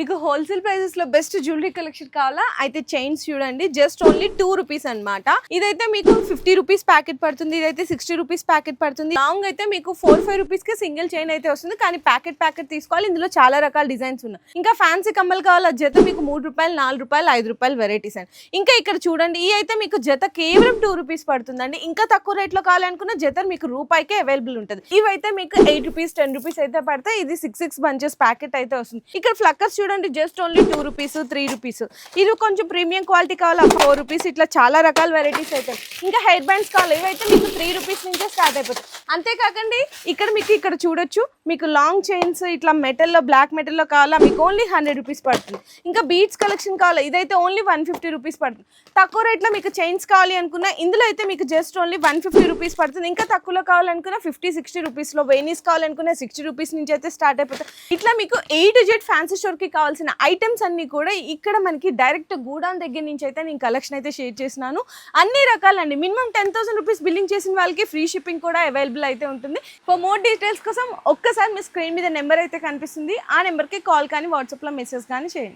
మీకు హోల్సేల్ ప్రైసెస్లో best jewellery collection కావాలా? అయితే చైన్స్ చూడండి. జస్ట్ ఓన్లీ టూ రూపీస్ అన్నమాట. ఇదైతే మీకు ఫిఫ్టీ రూపీస్ ప్యాకెట్ పడుతుంది. ఇదైతే సిక్స్టీ రూపీస్ ప్యాకెట్ పడుతుంది. లాంగ్ అయితే మీకు ఫోర్ ఫైవ్ రూపీస్కి సింగిల్ చైన్ అయితే వస్తుంది. కానీ ప్యాకెట్ ప్యాకెట్ తీసుకోవాలి. ఇందులో చాలా రకాల డిజైన్స్ ఉన్నాయి. ఇంకా ఫ్యాన్సీ కమ్మలు కావాలా? జత మీకు మూడు రూపాయలు నాలుగు రూపాయలు ఐదు రూపాయలు వెరైటీస్ అండి. ఇంకా ఇక్కడ చూడండి. ఈ అయితే మీకు జత కేవలం టూ రూపీస్ పడుతుందండి. ఇంకా తక్కువ రేట్లో కావాలనుకున్న జత మీకు రూపాయికే అవైలబుల్ ఉంటుంది. ఇవైతే మీకు ఎయిట్ రూపీస్ టెన్ రూపీస్ అయితే పడితే ఇది సిక్స్ సిక్స్ బంచెస్ ప్యాకెట్ అయితే వస్తుంది. ఇక్కడ ఫ్లక్కర్స్ చూడండి just only two rupees three rupees ఇది కొంచెం ప్రీమియం క్వాలిటీ కావాలా? ఫోర్ రూపీస్ ఇట్లా చాలా రకాల వెరైటీస్ అయితే ఇంకా హెయిర్ బ్యాండ్స్ కావాలి. ఇవైతే మీకు త్రీ రూపీస్ నుంచే స్టార్ట్ అయిపోతుంది అంతేకాకండి ఇక్కడ మీకు ఇక్కడ చూడొచ్చు. మీకు లాంగ్ చైన్స్ ఇట్లా మెటల్లో బ్లాక్ మెటల్లో కావాలా? మీకు ఓన్లీ హండ్రెడ్ రూపీస్ పడుతుంది. ఇంకా బీట్స్ కలెక్షన్ కావాలా? ఇదైతే ఓన్లీ వన్ ఫిఫ్టీ రూపీస్ పడుతుంది. తక్కువ రేట్లో మీకు చైన్స్ కావాలి అనుకున్నా ఇందులో అయితే మీకు just only one fifty rupees పడుతుంది. ఇంకా తక్కువలో కావాలనుకున్నా ఫిఫ్టీ సిక్స్టీ రూపీస్లో వెనీస్ కావాలనుకున్నా సిక్స్టీ రూపీస్ నుంచి అయితే స్టార్ట్ అయిపోతుంది ఇట్లా మీకు ఎయిట్ జెడ్ ఫ్యాన్సీ స్టోర్కి కావాల్సిన ఐటమ్స్ అన్నీ కూడా ఇక్కడ మనకి డైరెక్ట్ గూడాన్ దగ్గర నుంచి అయితే నేను కలెక్షన్ అయితే షేర్ చేసినాను అన్ని రకాలండి. Minimum ten thousand rupees billing చేసిన వాళ్ళకి ఫ్రీ షిప్పింగ్ కూడా అవైలబుల్ అయితే ఉంటుంది. ఫర్ మోర్ డీటెయిల్స్ కోసం ఒక్కసారి మీ స్క్రీన్ మీద నెంబర్ అయితే కనిపిస్తుంది. ఆ నెంబర్కి కాల్ కానీ వాట్సాప్లో మెసేజ్ కానీ చేయండి.